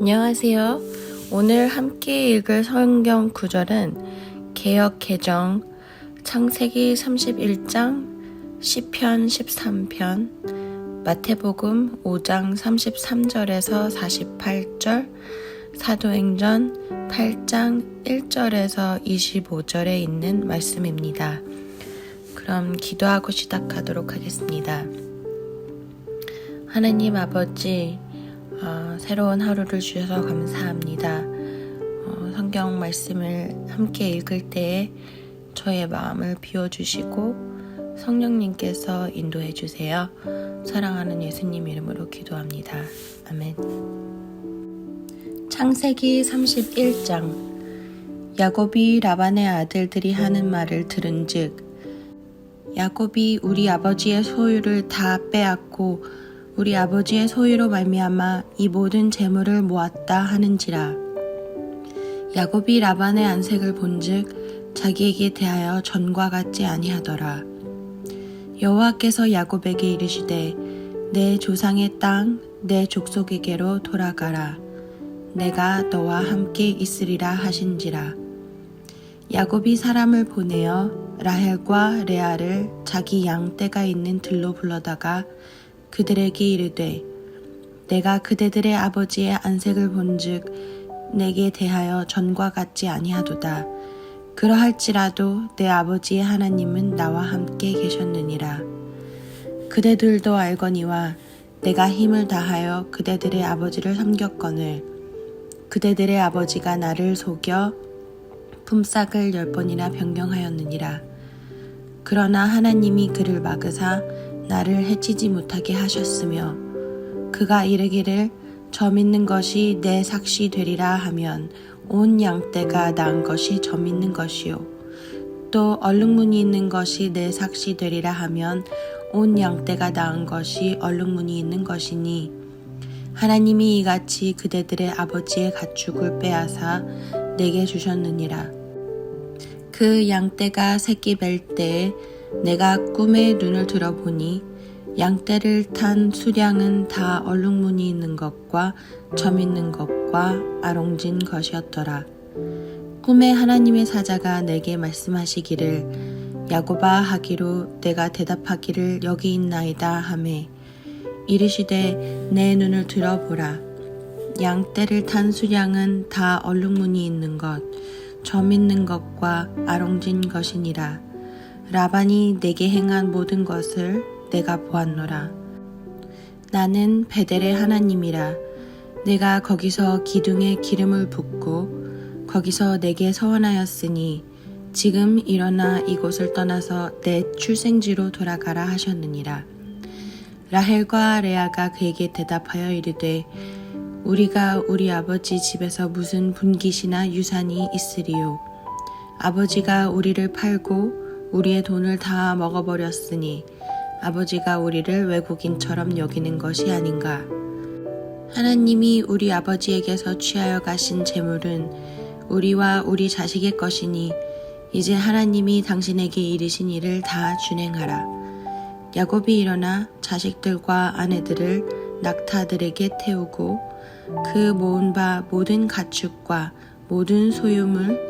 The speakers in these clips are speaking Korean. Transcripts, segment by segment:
안녕하세요. 오늘 함께 읽을 성경 구절은 개역 개정 창세기 31장 시편 13편 마태복음 5장 33절에서 48절 사도행전 8장 1절에서 25절에 있는 말씀입니다. 그럼 기도하고 시작하도록 하겠습니다. 하나님 아버지 어, 새로운 하루를 주셔서 감사합니다. 어, 성경 말씀을 함께 읽을 때에 저의 마음을 비워주시고 성령님께서 인도해 주세요. 사랑하는 예수님 이름으로 기도합니다. 아멘. 창세기 31장 야곱이 라반의 아들들이 하는 말을 들은즉 야곱이 우리 아버지의 소유를 다 빼앗고 우리 아버지의 소유로 말미암아 이 모든 재물을 모았다 하는지라. 야곱이 라반의 안색을 본즉 자기에게 대하여 전과 같지 아니하더라. 여호와께서 야곱에게 이르시되 내 조상의 땅 내 족속에게로 돌아가라. 내가 너와 함께 있으리라 하신지라. 야곱이 사람을 보내어 라헬과 레아를 자기 양떼가 있는 들로 불러다가 그들에게 이르되 내가 그대들의 아버지의 안색을 본즉 내게 대하여 전과 같지 아니하도다. 그러할지라도 내 아버지의 하나님은 나와 함께 계셨느니라. 그대들도 알거니와 내가 힘을 다하여 그대들의 아버지를 섬겼거늘 그대들의 아버지가 나를 속여 품삯을 열 번이나 변경하였느니라. 그러나 하나님이 그를 막으사 나를 해치지 못하게 하셨으며 그가 이르기를 저 믿는 것이 내 삭시 되리라 하면 온 양떼가 낳은 것이 저 믿는 것이요. 또 얼룩무늬 있는 것이 내 삭시 되리라 하면 온 양떼가 낳은 것이 얼룩무늬 있는 것이니 하나님이 이같이 그대들의 아버지의 가축을 빼앗아 내게 주셨느니라. 그 양떼가 새끼 뵐 때에 내가 꿈에 눈을 들어보니 양떼를 탄 수량은 다 얼룩무늬 있는 것과 점 있는 것과 아롱진 것이었더라. 꿈에 하나님의 사자가 내게 말씀하시기를 야고바 하기로 내가 대답하기를 여기 있나이다 하매 이르시되 내 눈을 들어보라 양떼를 탄 수량은 다 얼룩무늬 있는 것, 점 있는 것과 아롱진 것이니라. 라반이 내게 행한 모든 것을 내가 보았노라. 나는 베델의 하나님이라. 내가 거기서 기둥에 기름을 붓고 거기서 내게 서원하였으니 지금 일어나 이곳을 떠나서 내 출생지로 돌아가라 하셨느니라. 라헬과 레아가 그에게 대답하여 이르되 우리가 우리 아버지 집에서 무슨 분깃이나 유산이 있으리요. 아버지가 우리를 팔고 우리의 돈을 다 먹어버렸으니 아버지가 우리를 외국인처럼 여기는 것이 아닌가. 하나님이 우리 아버지에게서 취하여 가신 재물은 우리와 우리 자식의 것이니 이제 하나님이 당신에게 이르신 일을 다 준행하라. 야곱이 일어나 자식들과 아내들을 낙타들에게 태우고 그 모은 바 모든 가축과 모든 소유물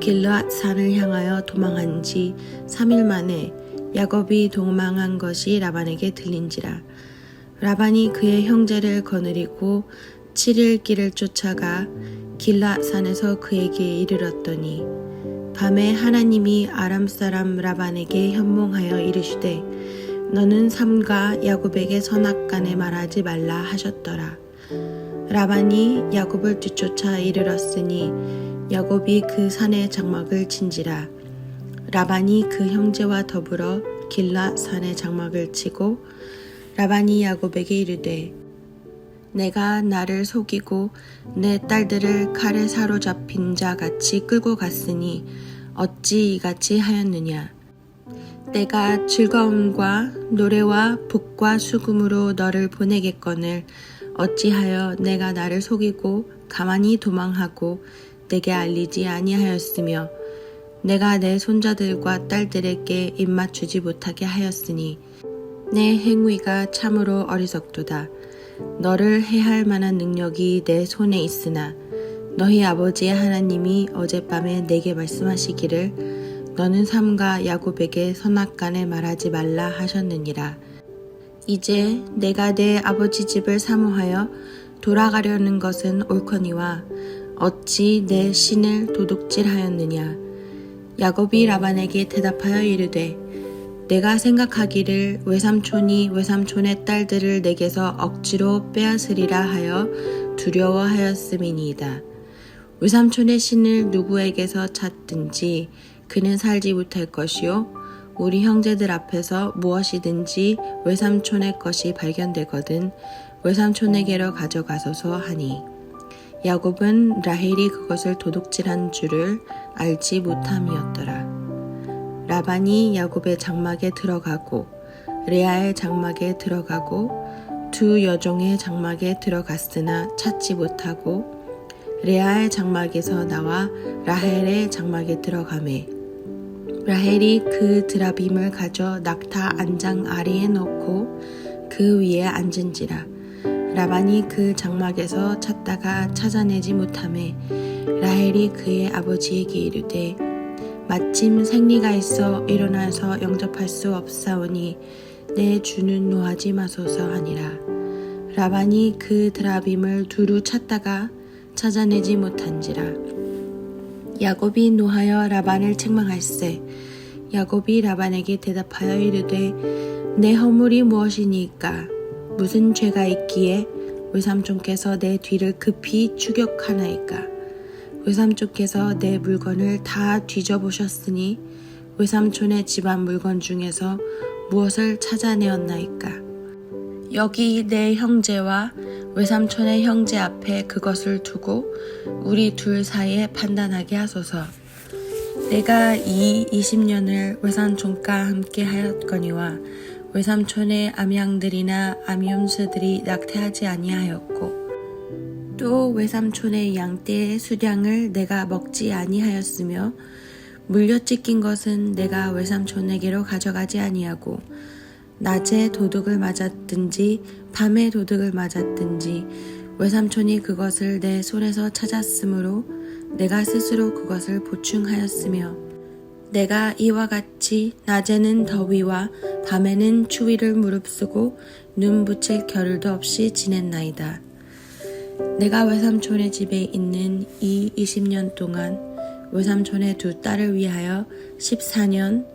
길르앗 산을 향하여 도망한 지 3일 만에 야곱이 도망한 것이 라반에게 들린지라 라반이 그의 형제를 거느리고 7일 길을 쫓아가 길라 산에서 그에게 이르렀더니 밤에 하나님이 아람 사람 라반에게 현몽하여 이르시되 너는 삼가 야곱에게 선악간에 말하지 말라 하셨더라. 라반이 야곱을 뒤쫓아 이르렀으니 야곱이 그 산의 장막을 친지라. 라반이 그 형제와 더불어 길라 산의 장막을 치고 라반이 야곱에게 이르되 내가 나를 속이고 내 딸들을 칼에 사로잡힌 자 같이 끌고 갔으니 어찌 이같이 하였느냐? 내가 즐거움과 노래와 북과 수금으로 너를 보내겠거늘 어찌하여 내가 나를 속이고 가만히 도망하고 내게 알리지 아니하였으며 내가 내 손자들과 딸들에게 입맞추지 못하게 하였으니 내 행위가 참으로 어리석도다. 너를 해할 만한 능력이 내 손에 있으나 너희 아버지의 하나님이 어젯밤에 내게 말씀하시기를 너는 삼가 야곱에게 선악간에 말하지 말라 하셨느니라. 이제 내가 내 아버지 집을 사모하여 돌아가려는 것은 옳거니와 어찌 내 신을 도둑질하였느냐. 야곱이 라반에게 대답하여 이르되 내가 생각하기를 외삼촌이 외삼촌의 딸들을 내게서 억지로 빼앗으리라 하여 두려워하였음이니이다. 외삼촌의 신을 누구에게서 찾든지 그는 살지 못할 것이요 우리 형제들 앞에서 무엇이든지 외삼촌의 것이 발견되거든 외삼촌에게로 가져가소서 하니 야곱은 라헬이 그것을 도둑질한 줄을 알지 못함이었더라. 라반이 야곱의 장막에 들어가고 레아의 장막에 들어가고 두 여종의 장막에 들어갔으나 찾지 못하고 레아의 장막에서 나와 라헬의 장막에 들어가매 라헬이 그 드라빔을 가져 낙타 안장 아래에 놓고 그 위에 앉은지라 라반이 그 장막에서 찾다가 찾아내지 못함에 라헬이 그의 아버지에게 이르되 마침 생리가 있어 일어나서 영접할 수 없사오니 내 주는 노하지 마소서 하니라. 라반이 그 드라빔을 두루 찾다가 찾아내지 못한지라. 야곱이 노하여 라반을 책망할세. 야곱이 라반에게 대답하여 이르되 내 허물이 무엇이니까 무슨 죄가 있기에 외삼촌께서 내 뒤를 급히 추격하나이까 외삼촌께서 내 물건을 다 뒤져보셨으니 외삼촌의 집안 물건 중에서 무엇을 찾아내었나이까 여기 내 형제와 외삼촌의 형제 앞에 그것을 두고 우리 둘 사이에 판단하게 하소서. 내가 이 20년을 외삼촌과 함께 하였거니와 외삼촌의 암양들이나 암염수들이 낙태하지 아니하였고 또 외삼촌의 양떼의 수량을 내가 먹지 아니하였으며 물려 찢긴 것은 내가 외삼촌에게로 가져가지 아니하고 낮에 도둑을 맞았든지 밤에 도둑을 맞았든지 외삼촌이 그것을 내 손에서 찾았으므로 내가 스스로 그것을 보충하였으며 내가 이와 같이 낮에는 더위와 밤에는 추위를 무릅쓰고 눈 붙일 겨를도 없이 지냈나이다. 내가 외삼촌의 집에 있는 이 20년 동안 외삼촌의 두 딸을 위하여 14년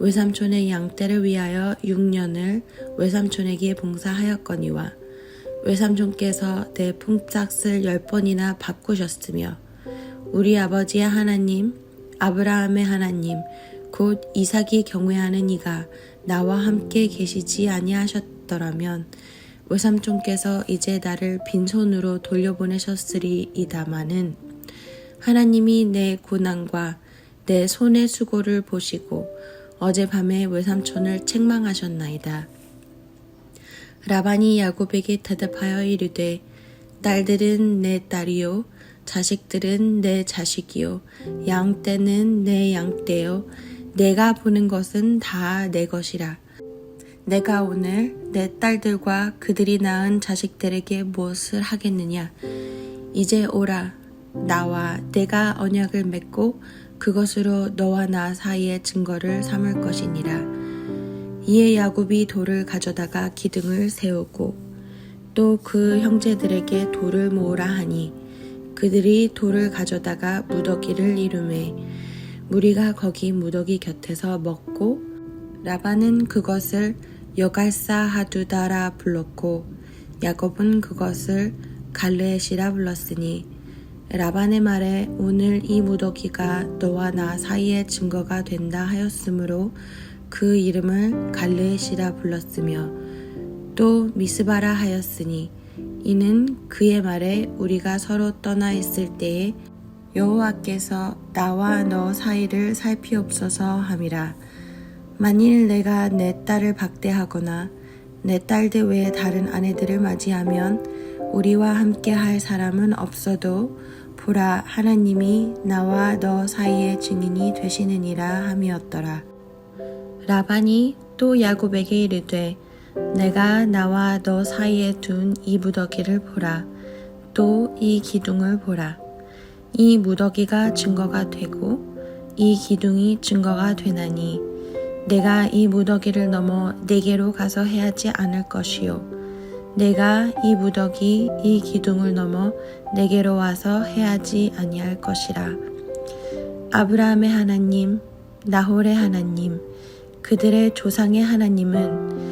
외삼촌의 양떼를 위하여 6년을 외삼촌에게 봉사하였거니와 외삼촌께서 내 품삯을 열 번이나 바꾸셨으며 우리 아버지의 하나님 아브라함의 하나님 곧 이삭이 경외하는 이가 나와 함께 계시지 아니하셨더라면 외삼촌께서 이제 나를 빈손으로 돌려보내셨으리이다마는 하나님이 내 고난과 내 손의 수고를 보시고 어젯밤에 외삼촌을 책망하셨나이다. 라반이 야곱에게 대답하여 이르되 딸들은 내 딸이요 자식들은 내 자식이요. 양 떼는 내 양 떼요. 내가 보는 것은 다 내 것이라. 내가 오늘 내 딸들과 그들이 낳은 자식들에게 무엇을 하겠느냐? 이제 오라. 나와 내가 언약을 맺고 그것으로 너와 나 사이의 증거를 삼을 것이니라. 이에 야곱이 돌을 가져다가 기둥을 세우고 또 그 형제들에게 돌을 모으라 하니 그들이 돌을 가져다가 무더기를 이루매. 무리가 거기 무더기 곁에서 먹고 라반은 그것을 여갈사 하두다라 불렀고 야곱은 그것을 갈레시라 불렀으니 라반의 말에 오늘 이 무더기가 너와 나 사이의 증거가 된다 하였으므로 그 이름을 갈레시라 불렀으며 또 미스바라 하였으니 이는 그의 말에 우리가 서로 떠나 있을 때에 여호와께서 나와 너 사이를 살피옵소서 함이라. 만일 내가 내 딸을 박대하거나 내 딸들 외에 다른 아내들을 맞이하면 우리와 함께 할 사람은 없어도 보라 하나님이 나와 너 사이의 증인이 되시느니라 함이었더라. 라반이 또 야곱에게 이르되 내가 나와 너 사이에 둔 이 무더기를 보라. 또 이 기둥을 보라. 이 무더기가 증거가 되고 이 기둥이 증거가 되나니 내가 이 무더기를 넘어 내게로 가서 해하지 않을 것이요. 내가 이 무더기 이 기둥을 넘어 내게로 와서 해하지 아니할 것이라. 아브라함의 하나님 나홀의 하나님 그들의 조상의 하나님은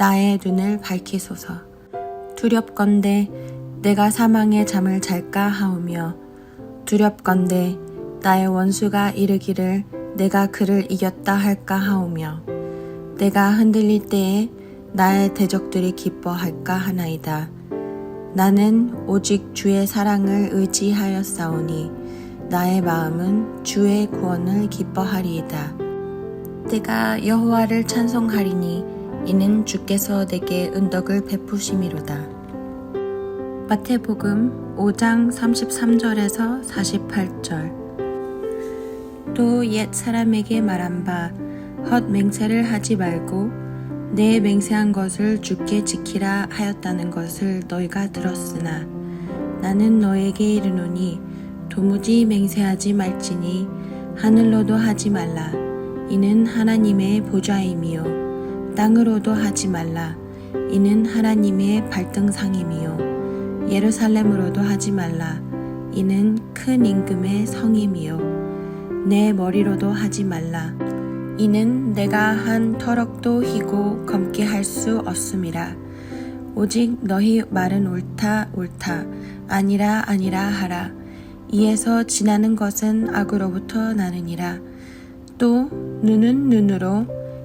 나의 눈을 밝히소서 두렵건대 내가 사망의 잠을 잘까 하오며 두렵건대 나의 원수가 이르기를 내가 그를 이겼다 할까 하오며 내가 흔들릴 때에 나의 대적들이 기뻐할까 하나이다. 나는 오직 주의 사랑을 의지하였사오니 나의 마음은 주의 구원을 기뻐하리이다. 내가 여호와를 찬송하리니 이는 주께서 내게 은덕을 베푸심이로다. 마태복음 5장 33절에서 48절. 또 옛 사람에게 말한 바 헛 맹세를 하지 말고 내 맹세한 것을 주께 지키라 하였다는 것을 너희가 들었으나 나는 너에게 이르노니 도무지 맹세하지 말지니 하늘로도 하지 말라. 이는 하나님의 보좌임이요 땅으로도 하지 말라 이는 하나님의 발등상임이요 예루살렘으로도 하지 말라 이는 큰 임금의 성임이요 내 머리로도 하지 말라 이는 내가 한 터럭도 희고 검게 할 수 없음이라. 오직 너희 말은 옳다 옳다 아니라 아니라 하라. 이에서 지나는 것은 악으로부터 나느니라. 또 눈은 눈으로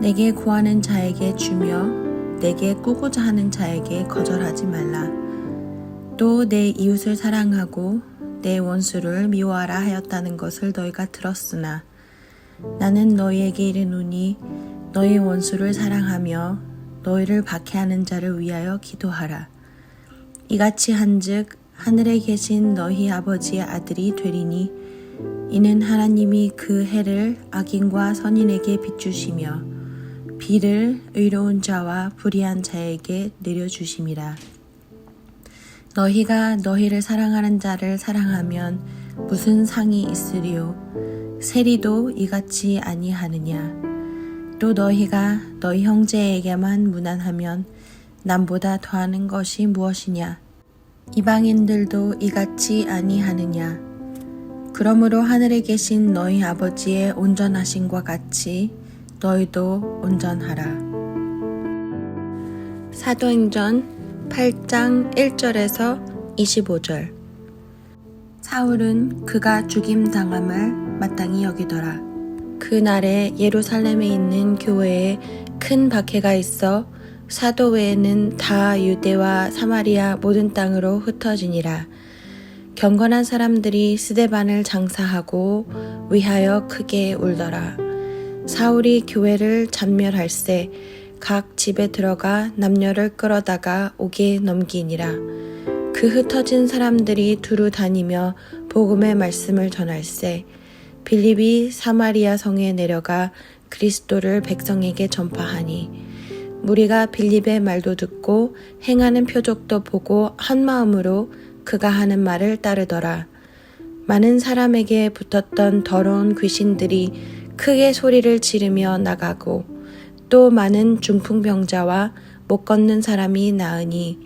내게 구하는 자에게 주며 내게 꾸고자 하는 자에게 거절하지 말라 또 내 이웃을 사랑하고 내 원수를 미워하라 하였다는 것을 너희가 들었으나 나는 너희에게 이르노니 너희 원수를 사랑하며 너희를 박해하는 자를 위하여 기도하라. 이같이 한즉 하늘에 계신 너희 아버지의 아들이 되리니 이는 하나님이 그 해를 악인과 선인에게 비추시며 비를 의로운 자와 불의한 자에게 내려주심이라. 너희가 너희를 사랑하는 자를 사랑하면 무슨 상이 있으리요? 세리도 이같이 아니하느냐? 또 너희가 너희 형제에게만 무난하면 남보다 더하는 것이 무엇이냐? 이방인들도 이같이 아니하느냐? 그러므로 하늘에 계신 너희 아버지의 온전하심과 같이 너희도 온전하라. 사도행전 8장 1절에서 25절 사울은 그가 죽임 당함을 마땅히 여기더라. 그날에 예루살렘에 있는 교회에 큰 박해가 있어 사도 외에는 다 유대와 사마리아 모든 땅으로 흩어지니라. 경건한 사람들이 스데반을 장사하고 위하여 크게 울더라. 사울이 교회를 잔멸할세 각 집에 들어가 남녀를 끌어다가 옥에 넘기니라. 그 흩어진 사람들이 두루 다니며 복음의 말씀을 전할세 빌립이 사마리아 성에 내려가 그리스도를 백성에게 전파하니 무리가 빌립의 말도 듣고 행하는 표적도 보고 한 마음으로 그가 하는 말을 따르더라. 많은 사람에게 붙었던 더러운 귀신들이 크게 소리를 지르며 나가고 또 많은 중풍병자와 못 걷는 사람이 나으니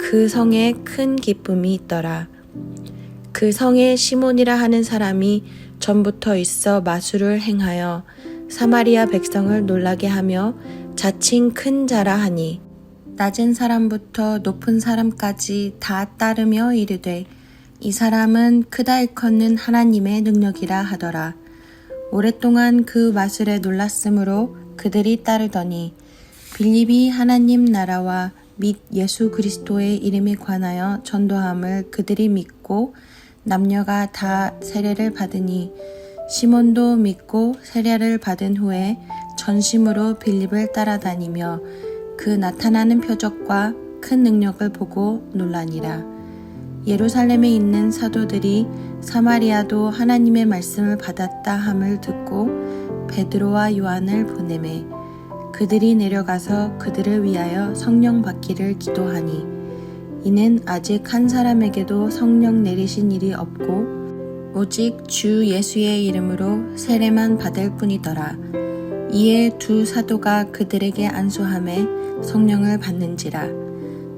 그 성에 큰 기쁨이 있더라. 그 성에 시몬이라 하는 사람이 전부터 있어 마술을 행하여 사마리아 백성을 놀라게 하며 자칭 큰 자라 하니 낮은 사람부터 높은 사람까지 다 따르며 이르되 이 사람은 크다 일컫는 하나님의 능력이라 하더라. 오랫동안 그 마술에 놀랐으므로 그들이 따르더니 빌립이 하나님 나라와 및 예수 그리스도의 이름에 관하여 전도함을 그들이 믿고 남녀가 다 세례를 받으니 시몬도 믿고 세례를 받은 후에 전심으로 빌립을 따라다니며 그 나타나는 표적과 큰 능력을 보고 놀라니라. 예루살렘에 있는 사도들이 사마리아도 하나님의 말씀을 받았다 함을 듣고 베드로와 요한을 보내매 그들이 내려가서 그들을 위하여 성령 받기를 기도하니 이는 아직 한 사람에게도 성령 내리신 일이 없고 오직 주 예수의 이름으로 세례만 받을 뿐이더라. 이에 두 사도가 그들에게 안수함에 성령을 받는지라.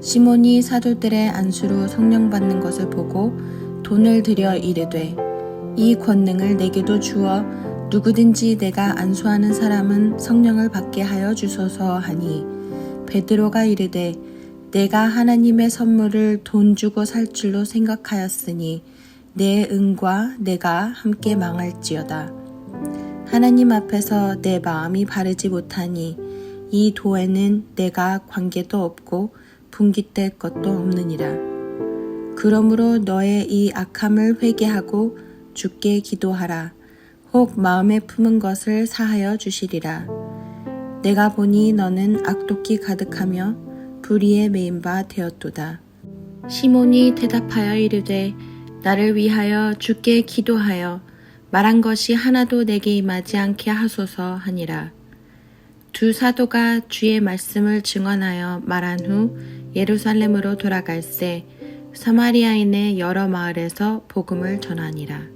시몬이 사도들의 안수로 성령 받는 것을 보고 돈을 들여 이르되 이 권능을 내게도 주어 누구든지 내가 안수하는 사람은 성령을 받게 하여 주소서 하니 베드로가 이르되 내가 하나님의 선물을 돈 주고 살 줄로 생각하였으니 내 은과 내가 함께 망할지어다. 하나님 앞에서 내 마음이 바르지 못하니 이 도에는 내가 관계도 없고 분깃될 것도 없느니라. 그러므로 너의 이 악함을 회개하고 주께 기도하라. 혹 마음에 품은 것을 사하여 주시리라. 내가 보니 너는 악독기 가득하며 불의에 메인 바 되었도다. 시몬이 대답하여 이르되 나를 위하여 주께 기도하여 말한 것이 하나도 내게 임하지 않게 하소서 하니라. 두 사도가 주의 말씀을 증언하여 말한 후 예루살렘으로 돌아갈새 사마리아인의 여러 마을에서 복음을 전하니라.